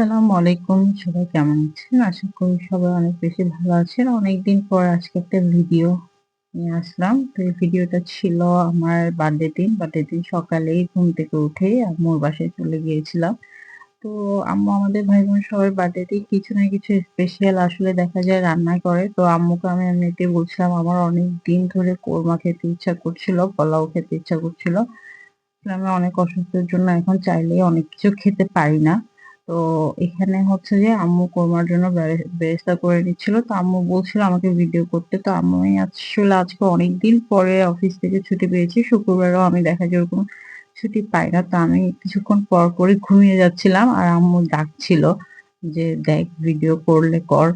আসসালামু আলাইকুম। সবাই কেমন আছেন? আশা করি সবাই অনেক বেশি ভালো আছেন। অনেকদিন পর আজকে একটা ভিডিও নিয়ে আসলাম। তো এই ভিডিওটা ছিল আমার বার্থডে দিন। বার্থডে দিন সকালেই ঘুম থেকে উঠে আম্মুর বাসায় চলে গিয়েছিলাম। তো আম্মু আমাদের ভাই বোন সবার বার্থডেতে কিছু না কিছু স্পেশাল আসলে দেখা যায় রান্না করে। তো আম্মুকে আমি এমনিতে বলছিলাম, আমার অনেক দিন ধরে কোরমা খেতে ইচ্ছা করছিল, পোলাও খেতে ইচ্ছা করছিল। আমি অনেক অসুস্থের জন্য এখন চাইলেই অনেক কিছু খেতে পারি না। তো এখানে হচ্ছে যে আম্মু কোরমার জন্য ব্যবস্থা করে নিচ্ছিল তো আম্মু বলছিল আমাকে ভিডিও করতে। তো আমি আসলে আজকে অনেকদিন পরে অফিস থেকে ছুটি পেয়েছি। শুক্রবারও আমি দেখা যায় ওরকম ছুটি পাই না। তো আমি কিছুক্ষণ পর পরে ঘুমিয়ে যাচ্ছিলাম আর আম্মু ডাকছিল যে, দেখ ভিডিও করলে কর।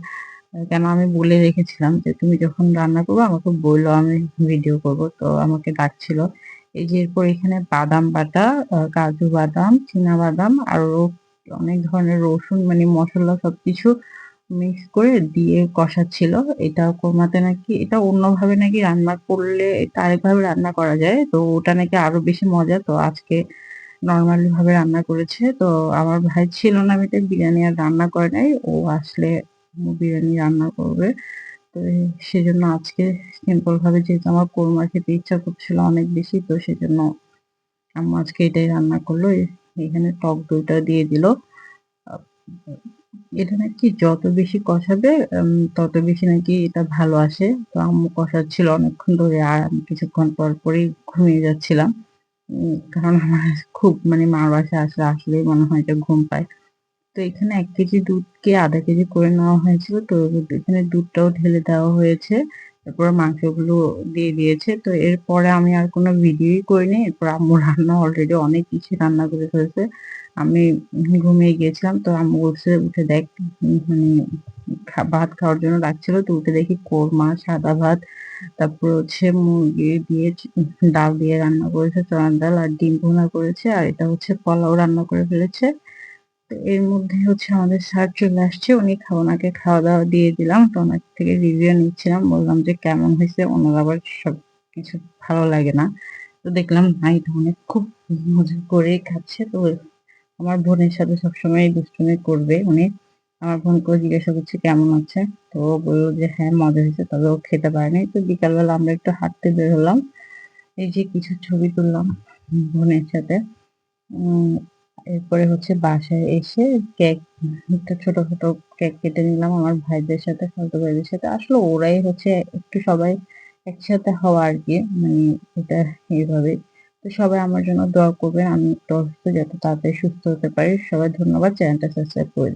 কেন আমি বলে রেখেছিলাম যে, তুমি যখন রান্না করব, আমাকে বলল আমি ভিডিও করব। তো আমাকে ডাকছিল। এই যে এরপর এখানে বাদাম বাটা কাজু বাদাম, চীনা বাদাম, আর অনেক ধরনের রসুন মানে মশলা সবকিছু মিক্স করে দিয়ে কষাচ্ছিল। এটা কোরমাতে নাকি, এটা অন্যভাবে নাকি রান্না করলে, এটা আরেকভাবে রান্না করা যায়। তো ওটা নাকি আরও বেশি মজা। তো আজকে নর্মালি ভাবে রান্না করেছে। তো আমার ভাই ছিল না, আমি বিরিয়ানি আর রান্না করে নাই। ও আসলে বিরিয়ানি রান্না করবে। তো সেজন্য আজকে সিম্পল ভাবে যেহেতু আমার কোরমা খেতে ইচ্ছা করছিল অনেক বেশি, তো সেজন্য আম্মু আজকে এটাই রান্না করল। এখানে টক দইটা দিয়ে দিল। এটা নাকি যত বেশি কষাবে তত বেশি নাকি এটা ভালো আসে। তো আম্মু কষাচ্ছিল অনেকক্ষণ ধরে আর আমি কিছুক্ষণ পর পরেই ঘুমিয়ে যাচ্ছিলাম। কারণ আমার খুব মানে মার বাসায় আসলে আসলেই মনে হয় যে ঘুম পায়। তো এখানে এক কেজি দুধকে আধা কেজি করে নেওয়া হয়েছিল। তো এখানে দুধটাও ঢেলে দেওয়া হয়েছে। তারপরে মাংসগুলো দিয়ে দিয়েছে। তো এরপরে আমি আর কোনো ভিডিওই করিনি। এরপর আম্মু রান্না অলরেডি অনেক কিছু রান্না করে ফেলেছে। আমি ঘুমিয়ে গিয়েছিলাম তো আম্মু বলছে, উঠে দেখ মানে ভাত খাওয়ার জন্য ডাকছিল তো উঠে দেখি কোরমা, সাদা ভাত, তারপর হচ্ছে মুরগি দিয়ে ডাল দিয়ে রান্না করেছে চড়ান ডাল আর ডিম ভুনা করেছে। আর এটা হচ্ছে পোলাও রান্না করে ফেলেছে। এর মধ্যে হচ্ছে আমাদের স্যার চলে আসছে, উনি ওনাকে খাওয়া দাওয়া দিয়ে দিলাম, তো ওনার থেকে রিভিউ নিচ্ছিলাম, বললাম যে কেমন হয়েছে, ওনার আবার সব কিছু ভালো লাগে না। তো দেখলাম না এটা অনেক খুব মজা করে খাচ্ছে, তো আমার বোনের সাথে সবসময় দুষ্টুমি করবে উনি। আমার বোনকে জিজ্ঞাসা করছে, কেমন আছে? তো বলল যে হ্যাঁ মজা হয়েছে, তবে ও খেতে পারেনি তো বিকালবেলা আমরা একটু হাঁটতে বের হলাম, এই যে কিছু ছবি তুললাম বোনের সাথে। এরপরে হচ্ছে বাসায় এসে কেক, একটা ছোট ছোট কেক কেটে নিলাম আমার ভাইদের সাথে ফালতু ভাইদের সাথে। আসলে ওরাই হচ্ছে একটু সবাই একসাথে হওয়া আর কি মানে এটা এইভাবে তো সবাই আমার জন্য দোয়া করবেন, আমি একটু অসুস্থ যাতে তাড়াতাড়ি সুস্থ হতে পারি। সবাই ধন্যবাদ, চ্যানেলটা সাবস্ক্রাইব করে